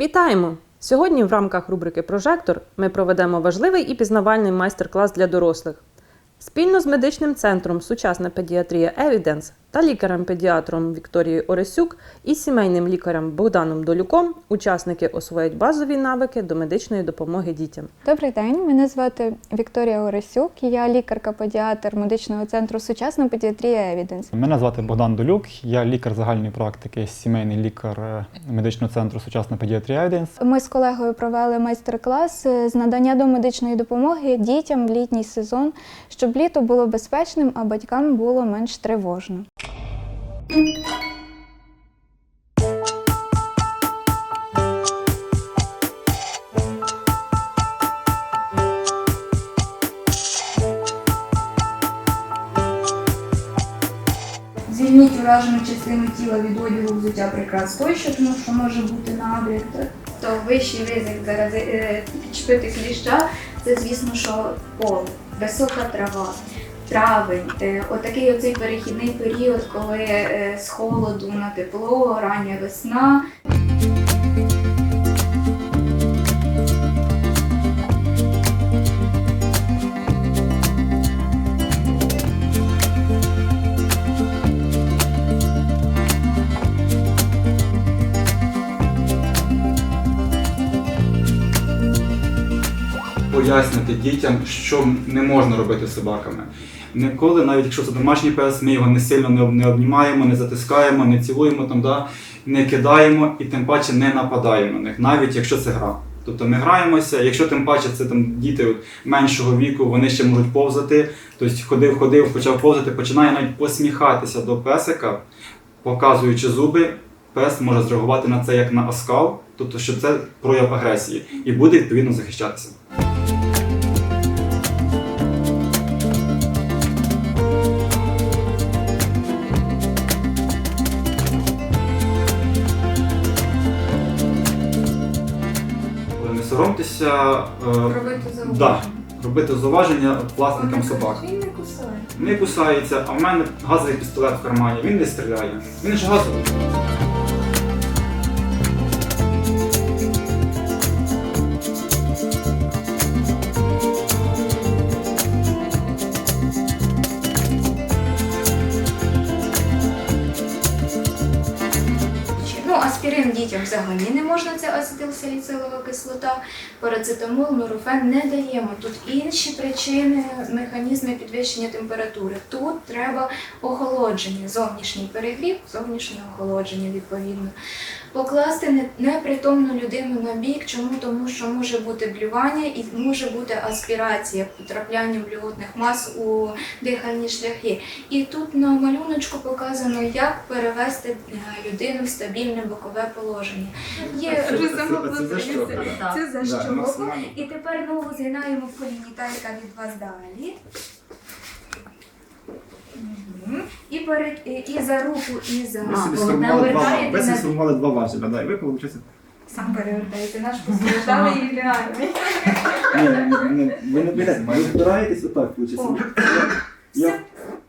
Вітаємо! Сьогодні в рамках рубрики Прожектор ми проведемо важливий і пізнавальний майстер-клас для дорослих. Спільно з медичним центром Сучасна педіатрія Евіденс та лікарем-педіатром Вікторією Оресюк і сімейним лікарем Богданом Долюком учасники освоять базові навики до медичної допомоги дітям. Добрий день, мене звати Вікторія Оресюк. Я лікарка-педіатр медичного центру Сучасна педіатрія Евіденс. Мене звати Богдан Долюк, я лікар загальної практики, сімейний лікар е, медичного центру Сучасна педіатрія Евіденс. Ми з колегою провели майстер-клас е, з надання домедичної допомоги дітям в літній сезон, щоб літо було безпечним, а батькам було менш тривожно. Звільніть уражену частину тіла від одягу взуття прикрас тощо, тому що може бути на набряк. То вищий ризик зарази е, підчепити кліща це звісно, що пол, висока трава. Травень, е, отакий оцей перехідний період, коли е, з холоду на тепло, рання весна. пояснити дітям, що не можна робити з собаками. Ніколи, навіть якщо це домашній пес, ми його не сильно не, не обнімаємо, не затискаємо, не цілуємо, там, да, не кидаємо і тим паче не нападаємо на них, навіть якщо це гра. Тобто ми граємося, якщо тим паче це там діти от, меншого віку, вони ще можуть повзати. Тобто ходив, ходив, почав повзати, починає навіть посміхатися до песика, показуючи зуби, пес може зреагувати на це як на оскал, тобто що це прояв агресії, і буде відповідно захищатися. Соромтеся е, Робити зауваження. да, робити зауваження власникам собак. Він не кусає. Не кусається, а в мене газовий пістолет в кармані, він не стріляє. Він ж газовий. Дітям взагалі не можна, це ацетилсаліцилова кислота, парацетамол, нурофен не даємо. Тут інші причини, механізми підвищення температури. Тут треба охолодження, зовнішній перегрів, зовнішнє охолодження відповідно. Покласти непритомну людину на бік. Чому? Тому що може бути блювання і може бути аспірація, потрапляння блювотних мас у дихальні шляхи. І тут на малюночку показано, як перевести е, людину в стабільне бокове положення. Є Це це за Да, щоку. максимально. І тепер ногу згинаємо в коліні, та яка від вас далі. Мгм. І, перед, і, і за руку, і за Ви собі сформували два, ви собі на- сформували два важеля, да, і ви, виходить, Сам перевертаєте, наш постраждалий і реальний. ні, ні, ні, ви не берете, ви збираєтесь отак, виходить. Я-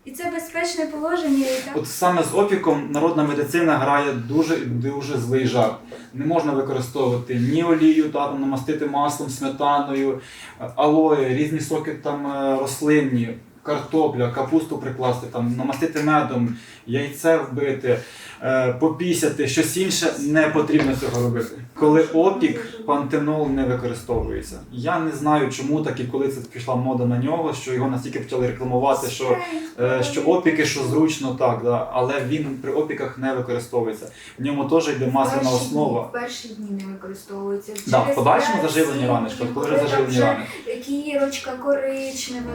і це безпечне положення. І так. От саме з опіком народна медицина грає дуже дуже злий жарт. Не можна використовувати ні олію, та, там, намастити маслом, сметаною, е, алоє, різні соки там е, рослинні, картопля, капусту прикласти, там, намастити медом, яйце вбити, е, попісяти, щось інше не потрібно цього робити. Коли опік, пантенол не використовується. Я не знаю, чому так і коли це пішла мода на нього, що його настільки почали рекламувати, що Е, що опіки, що зручно так, да, але він при опіках не використовується. В ньому теж йде масляна основа. дні- Перші дні не використовується. Да, в подальшому заживлені рани, коли вже заживлені рани. Кірочка коричнева.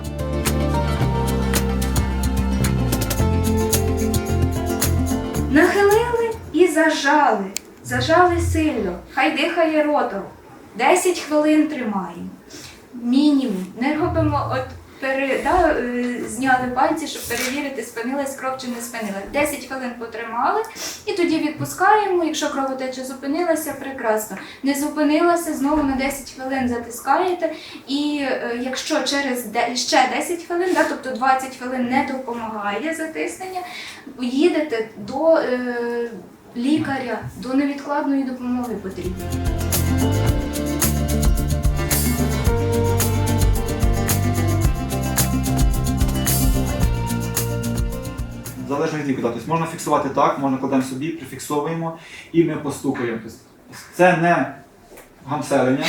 Зажали. Зажали сильно. Хай дихає ротом. 10 хвилин тримаємо. Мінімум. Не робимо от пере, да, е, зняли пальці, щоб перевірити, спинилась кров чи не спинилась. 10 хвилин потримали і тоді відпускаємо. Якщо кровотеча зупинилася, прекрасно. Не зупинилася, знову на 10 хвилин затискаєте. І е, якщо через ще 10 хвилин, да, тобто 20 хвилин не допомагає затиснення, їдете до е, лікаря до невідкладної допомоги потрібно. Залежно від віку. Тобто можна фіксувати так, можна кладемо собі, прифіксовуємо і ми постукаємо. Тобто Це не гамселення,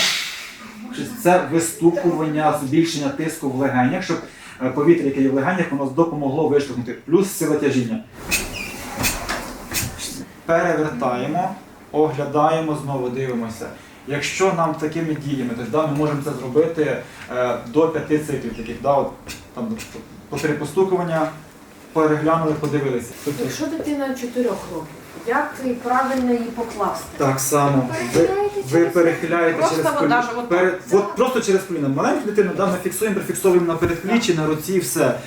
це вистукування, збільшення тиску в легенях, щоб е, повітря, яке є в легенях, воно допомогло виштовхнути, плюс сила тяжіння. Перевертаємо, оглядаємо, знову дивимося. Якщо нам такими діями, тобто, да, ми можемо це зробити е, до п'яти циклів таких, да, от, там, по три постукування, переглянули, подивилися. Тобто, Якщо дитина 4 років, як правильно її покласти? так само ви, ви перехиляєте Просто через вода коліно. от Перед, от, просто через коліно. Маленьку дитину да, ми фіксуємо, прифіксуємо на передпліччі, на руці, все.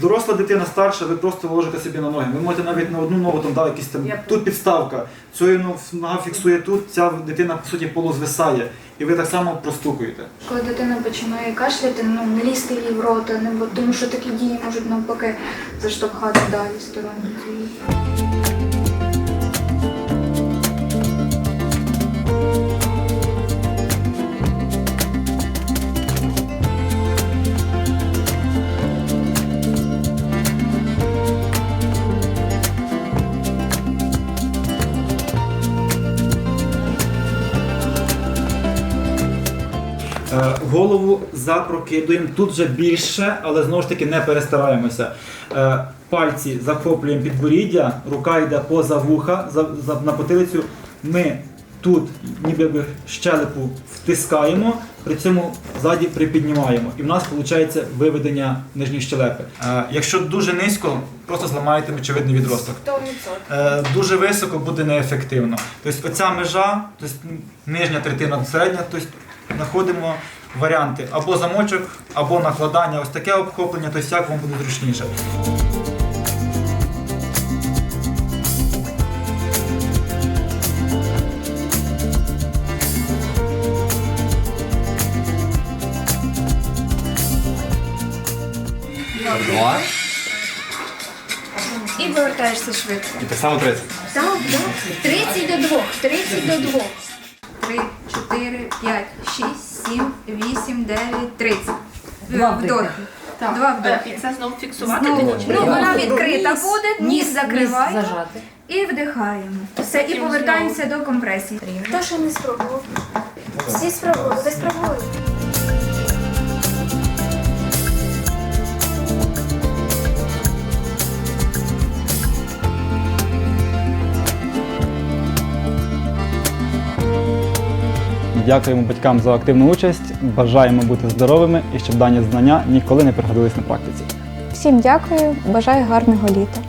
Доросла дитина старша, ви просто ложите собі на ноги. Ви можете навіть на одну ногу там да, якісь там тут підставка. Ну, нога фіксує тут, ця дитина по суті полузвисає. І ви так само простукуєте. Коли дитина починає кашляти, ну не лізти їй в рота, не бо- тому що такі дії можуть навпаки заштовхати далі сторону дії. Голову запрокидуємо тут вже більше, але знову ж таки не перестараємося. Е, Пальці захоплюємо підборіддя, рука йде поза вуха, на потилицю. Ми тут ніби би щелепу втискаємо, при цьому ззаді припіднімаємо. І в нас виходить виведення нижньої щелепи. Е, Якщо дуже низько, просто зламаєте мочевидний відросток. 100%. Е, дуже високо буде неефективно. Тобто оця межа, тобто нижня третина, середня, тобто знаходимо варіанти або замочок, або накладання, ось таке обхоплення, тобто як вам буде зручніше. Два. І повертаєшся швидко. І так само 30. Так, так. 30 до 2. 30 до 2. 3, 4, 5, 6, 7, 8, 9, 30. Два Вдохи. Так. Два вдохи. І це знову фіксувати Знову. Ну, вона відкрита буде, ніс Ніс закриваємо зажати. і вдихаємо. Все, і повертаємося до компресії. Хто ще не спробував? Всі спробували, ви спробували. Дякуємо батькам за активну участь. Бажаємо бути здоровими і щоб дані знання ніколи не пригодились на практиці. Всім дякую, бажаю гарного літа.